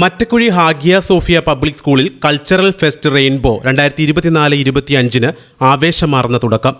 Mattakuzhi Hagia Sophia public സ്കൂളിൽ cultural fest rainbow രണ്ടായിരത്തി ഇരുപത്തിനാല് ഇരുപത്തിയഞ്ചിന് ആവേശമാർന്ന തുടക്കം.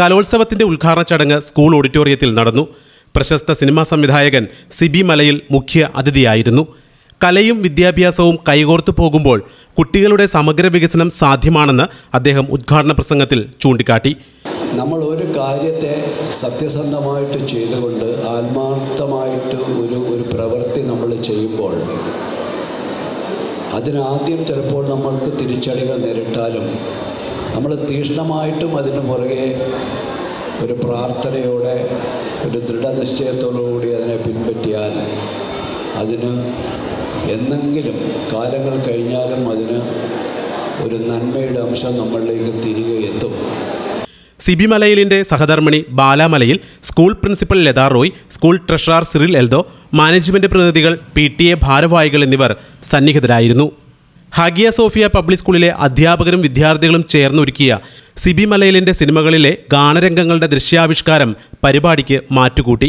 കലോത്സവത്തിന്റെ ഉദ്ഘാടന ചടങ്ങ് സ്കൂൾ ഓഡിറ്റോറിയത്തിൽ നടന്നു. പ്രശസ്ത സിനിമാ സംവിധായകൻ സിബി മലയിൽ മുഖ്യ അതിഥിയായിരുന്നു. കലയും വിദ്യാഭ്യാസവും കൈകോർത്തു പോകുമ്പോൾ കുട്ടികളുടെ സമഗ്ര വികസനം സാധ്യമാണെന്ന് അദ്ദേഹം ഉദ്ഘാടന പ്രസംഗത്തിൽ ചൂണ്ടിക്കാട്ടി. നമ്മൾ ഒരു കാര്യത്തെ സത്യസന്ധമായിട്ട് ചെയ്തുകൊണ്ട് ആത്മാർത്ഥമായിട്ട് ഒരു ഒരു പ്രവൃത്തി നമ്മൾ ചെയ്യുമ്പോൾ അതിനാദ്യം ചിലപ്പോൾ നമ്മൾക്ക് തിരിച്ചടികൾ നേരിട്ടാലും നമ്മൾ തീഷ്ണമായിട്ടും അതിന് പുറകെ ഒരു പ്രാർത്ഥനയോടെ ഒരു ദൃഢനിശ്ചയത്തോടുകൂടി അതിനെ പിൻപറ്റിയാൽ അതിന് എന്നെങ്കിലും കാലങ്ങൾ കഴിഞ്ഞാലും അതിന് ഒരു നന്മയുടെ അംശം നമ്മളിലേക്ക് തിരികെ എത്തും. സിബി മലയിലിന്റെ സഹധർമ്മിണി ബാലാമലയിൽ school principal Latha Roy school treasurer Cyril Eldho management പ്രതിനിധികൾ പി ടി എ ഭാരവാഹികൾ എന്നിവർ സന്നിഹിതരായിരുന്നു. ഹാഗിയ സോഫിയ പബ്ലിക് സ്കൂളിലെ അധ്യാപകരും വിദ്യാർത്ഥികളും ചേർന്നൊരുക്കിയ സിബി മലയിലിന്റെ സിനിമകളിലെ ഗാനരംഗങ്ങളുടെ ദൃശ്യാവിഷ്കാരം പരിപാടിക്ക് മാറ്റുകൂട്ടി.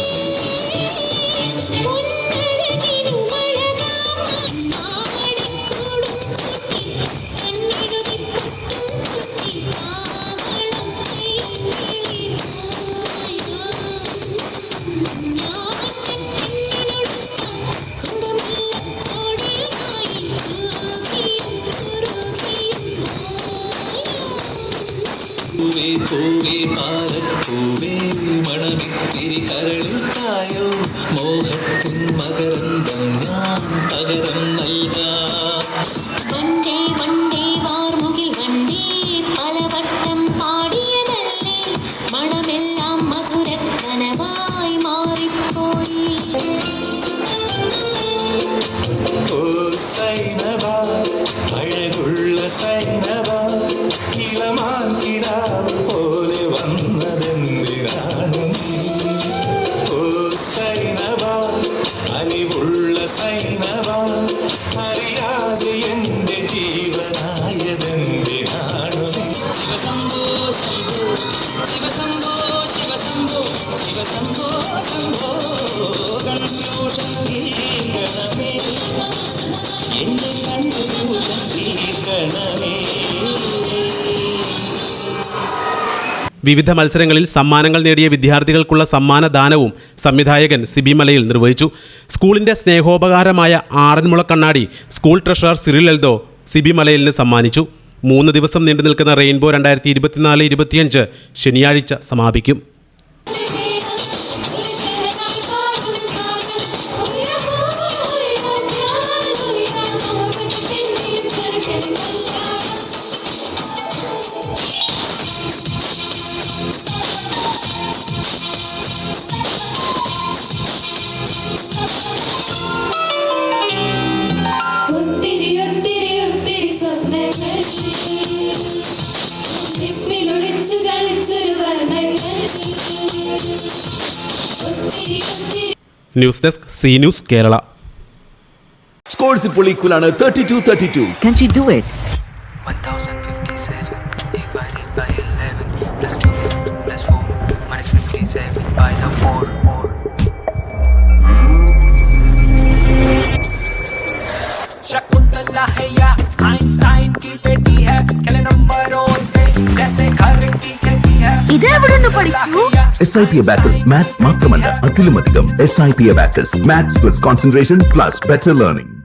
പൂവേ പൂവേ പാലപ്പൂവേ മണമിത്തിരി കരളിൽ തായോ മോഹത്തിൻ മകരന്തം ഞാൻ പകരം നൽകാം വണ്ടേ വണ്ടേ വാർമുകിൽ വണ്ടേ പലവട്ടം പാടിയതല്ലേ മണമെല്ലാം മധുരക്കനവായി വിവിധ മത്സരങ്ങളിൽ സമ്മാനങ്ങൾ നേടിയ വിദ്യാർത്ഥികൾക്കുള്ള സമ്മാനദാനവും സംവിധായകൻ സിബി മലയിൽ നിർവഹിച്ചു. സ്കൂളിന്റെ സ്നേഹോപകാരമായ ആറന്മുള കണ്ണാടി സ്കൂൾ ട്രഷറർ സിറിൽ എൽദോ സിബി മലയിലിന് സമ്മാനിച്ചു. മൂന്ന് ദിവസം നീണ്ടു നിൽക്കുന്ന റെയിൻബോ രണ്ടായിരത്തി ഇരുപത്തിനാല് ഇരുപത്തിയഞ്ച് ശനിയാഴ്ച സമാപിക്കും. News desk C news Kerala scores ഇപ്പോൾ ഈക്വൽ ആണ് thirty two thirty two Can she do it? 1057 divided by 11 plus 2 plus 4 minus 57 by the 4. Shakuntala है या आइंस्टाइन की बेटी है खेले नंबरों से जैसे घर की खेती है ഇതെവിടുന്ന് പഠിച്ചു S I P abacus maths മാത്രമല്ല അതിലുമധികം S I P abacus maths plus concentration plus better learning